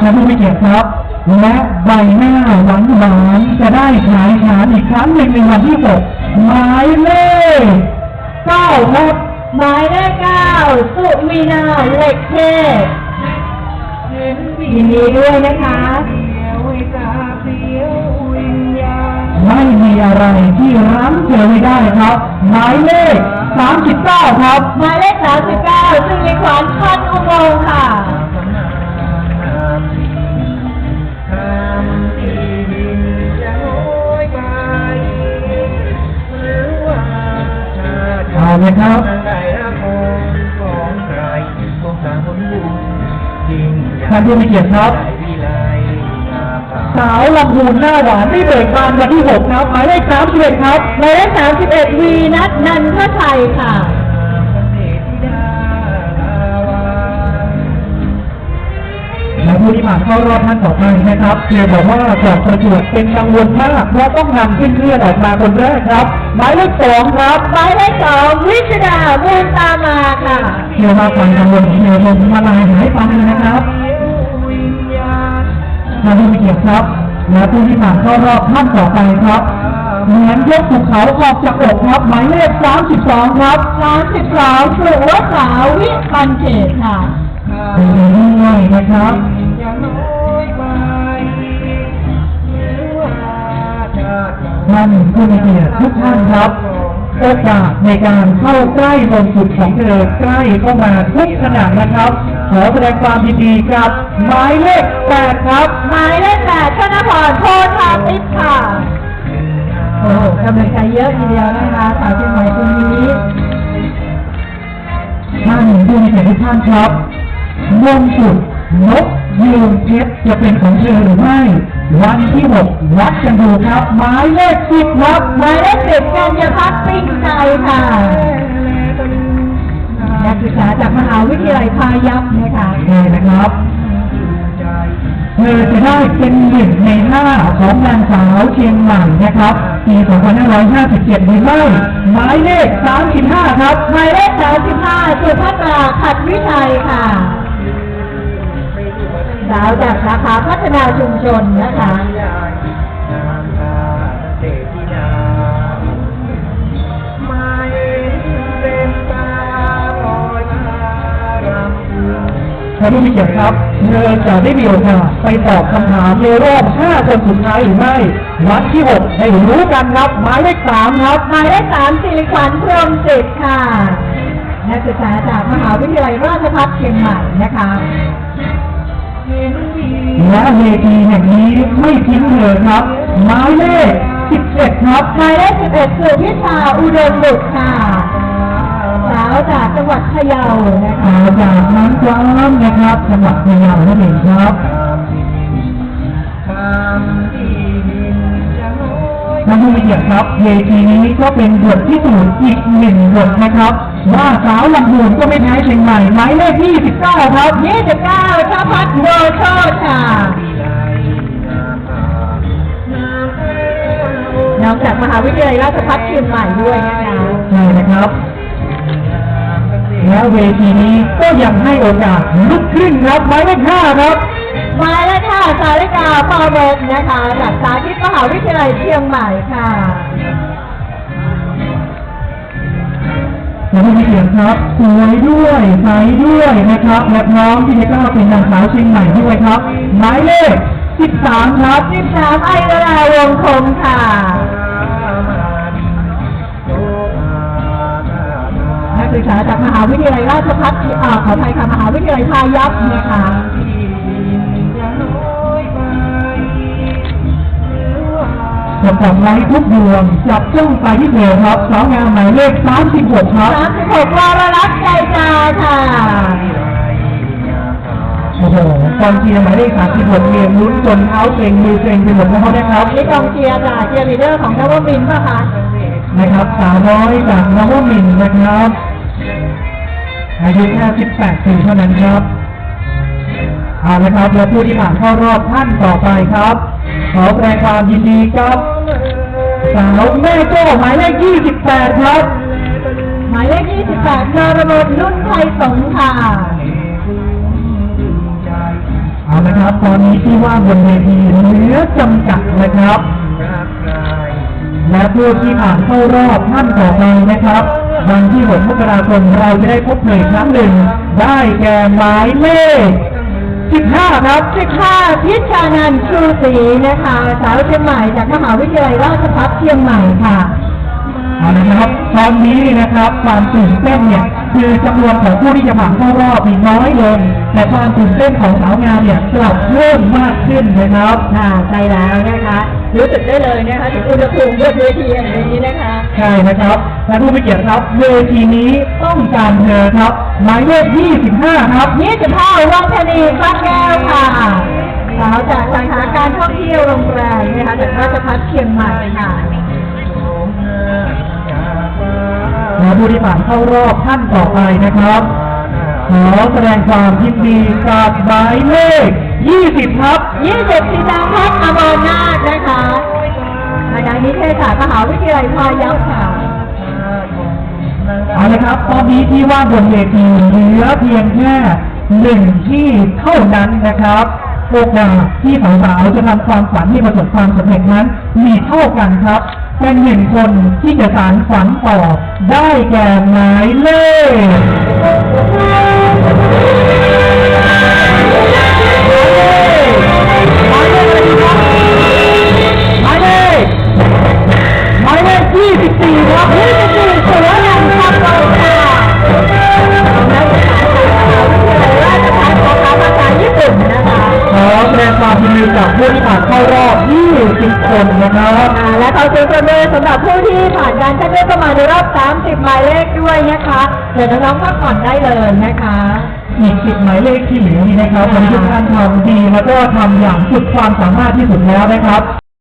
และผู้มีเกียรติครับ และใบหน้าหวานหวานจะได้ฉายฐานอีกครั้งหนึ่งในวันที่6หมายเลข9ครับหมายเลขเก้าสุวีนาเหล็กเทพ ยินดีด้วยนะคะ ไม่มีอะไรที่รั้งเธอไม่ได้ครับ หมายเลข 39 ครับ หมายเลขสามสิบเก้าซึ่งมีขวัญพันอุโมงค์ค่ะ เอาเลยครับานผู้มีเกียรติครับสาวลำพูนหน้าหวานที่เบิกบานวันที่6ครับหมายเลข31ครับหมายเลขสามสิบเอ็ดวีนัทนันทชัยค่ะและผู้ที่ผ่านเข้ารอบท่านต่อไปนะครับเพียงบอกว่าก่อนประจวดเป็นกังวลมากเพราะต้องนำขึ้นเพื่อนออกมาคนแรกครับ หมายเลขสองครับหมายเลขสองวิชดามูลตามาค่ะเชื่อว่าความกังวลของเธอคงมาลายหายไปนะครับ และผู้มีเกียรติครับ และผู้ที่ผ่านเข้ารอบท่านต่อไปครับ เหมือนยกภูเขาออกจากอกครับ หมายเลข 32 ครับสามสิบสองสุวัสาวิพันเขตค่ะเป็นด้วยนะครับท่านผู้มีเกียรติทุกท่านครับโอกาสในการเข้าใกล้มงกุฎของเธอใกล้เข้ามาทุกขณะนะครับ ขอแสดงความยินดีกับหมายเลขแปดครับ หมายเลขแปดธนพรโพธาทิพย์ค่ะ โอ้โหกำลังใจเยอะทีเดียวนะคะสาวเชียงใหม่คนนี้ท่านผู้มีเกียรติทุกท่านครับมงกุฎนกยืนเพชรจะเป็นของเธอหรือไม่ วันที่หกวัดกันดูครับ หมายเลขสิบครับ หมายเลขสิบกัญญาพัฒน์ปิ้งใจค่ะ นักศึกษาจากมหาวิทยาลัยพายัพนะคะนี่นะครับเธอจะได้เป็นหนึ่งในห้าของนางสาวเชียงใหม่นะครับปี2557หรือไม่หมายเลข 35 ครับ หมายเลขสามสิบห้าสุภัตราขัดวิชัยค่ะ สาวจากสาขาพัฒนาชุมชนนะคะ ท่านผู้มีเกียรติครับเธอจะได้มีโอกาสไปตอบคำถามในรอบ 5 คนสุดท้ายหรือไม่วันที่6ได้รู้กันครับ หมายเลข3ครับ หมายเลขสามสิริขวัญพรหมจิตค่ะ นักศึกษาจากมหาวิทยาลัยราชภัฏเชียงใหม่นะคะและเวทีแห่งนี้ไม่ทิ้งเธอครับหมายเลข17ครับหมายเลขสิบเอ็ดสุพิชาอุดมบุตรค่ะ สาวจากจังหวัดพะเยานะคะมา จากน้ำกว้ามนะครับจังหวัดพะเยานั่นเองครับท่านผู้มีเกียรติครับเวทีนี้ก็เป็นบทที่สูจน์อีกหนึ่งบทนะครับ ว่าสาวลำพูนก็ไม่แพ้เชียงใหม่หมายเลข29ครับยี่สิบเก้าชาพัฒน์โยโชตค่ะนอกจากมหาวิทยาลัยราชภัฏเชียงใหม่ด้วยนะคะใช่นะครับ แล้วเวทีนี้ก็ยังให้โอกาสลุกขึ้นครับหมายเลข5ครับหมายเลขห้าสาริกาปอเบิกนะคะจากสาธิตมหาวิทยาลัยเชียงใหม่ค่ะและผู้มีเกียรติครับสวยด้วยใสด้วยนะครับและพร้อมที่จะก้าวเป็นนางสาวเชียงใหม่ด้วยครับ หมายเลข 13 ครับสิบสามไอราวงคมค่ะ ศึกษาจากมหาวิทยาลัยราชภัฏอ่าขออภัยค่ะมหาวิทยาลัยพายัพนะคะสปอตไลท์ทุกดวงจับจ้องไปที่เธอครับสาวงามหมายเลข36ครับสามสิบหกวรรัตน์ใจจาค่ะโอ้โหกองเชียร์หมายเลข36เรียนลุ้นจนเท้าเกรงมือเกร็งไปหมดแล้วนะครับนี่กองเชียร์จากเชียร์ลีดเดอร์ของนวมินป่ะคะนะครับสาวน้อยจากนวมินนะครับ อายุแค่18 ปีเท่านั้นครับเอาละครับและผู้ที่ผ่านเข้ารอบท่านต่อไปครับ ขอแสดงความยินดีกับสาวแม่โจ้หมายเลข 28 ครับ หมายเลข 28นรมนนุ่นไทยสงฆ์ค่ะเอาละครับ ตอนนี้ที่ว่างบนเวทีเหลือจำกัดนะครับ และผู้ที่ผ่านเข้ารอบท่านต่อไปนะครับ วันที่ 6 มกราคมเราจะได้พบเธออีกครั้งหนึ่ง ได้แก่หมายเลข 15 ครับ15พิชานันท์ชูศรีนะคะ สาวเชียงใหม่จากมหาวิทยาลัยราชภัฏเชียงใหม่ค่ะ เอาละครับตอนนี้นะครับความตื่นเต้นเนี่ยคือจำนวนของผู้ที่จะผ่านเข้ารอบมีน้อยลง แต่ความตื่นเต้นของสาวงามเนี่ยกลับเพิ่มมากขึ้นนะครับ ค่ะใช่แล้วนะคะ รู้สึกได้เลยนะคะถึงอุณหภูมิบนเวทีแห่งนี้นะคะ ใช่นะครับและผู้มีเกียรติครับเวทีนี้ต้องการเธอครับหมายเลข25 ครับ 25วังชนีพระแก้วค่ะสาวจากสาขาการท่องเที่ยวโรงแรมนะคะจากราชภัฏเชียงใหม่ค่ะและผู้ที่ผ่านเข้ารอบท่านต่อไปนะครับ ขอแสดงความยินดีกับหมายเลข 20 ครับ20สีดาพัฒน์อมรนาถนะคะคณะนิเทศศาสตร์มหาวิทยาลัยพายัพค่ะเอาละครับ ตอนนี้ที่ว่างบนเวทีเหลือเพียงแค่หนึ่งที่เท่านั้นนะครับโอกาสที่สาวๆจะทำความฝันให้ประสบความสำเร็จนั้น มีเท่ากันครับ เป็นหนึ่งคนที่จะสานฝันต่อได้แก่หมายเลข นนท์คำลงค่ะนักศึกษาจากมหาวิทยาลัยราชภัฏสาขาภาษาญี่ปุ่นะคะขอแนนความมีจากผู้ที่ผ่านเข้ารอบ20คนนะครับและขอเสียงประมือสำหรับผู้ที่ผ่านการคัดเลือกเข้ามาในรอบ 30 หมายเลขด้วยนะคะ เดี๋ยวน้องๆพักผ่อนได้เลยนะคะ อีก10หมายเลขที่เหลือนี้นะครับวันนี้ทุกท่านทำดีแล้วก็ทำอย่างสุดความสามารถที่สุดแล้วนะครับ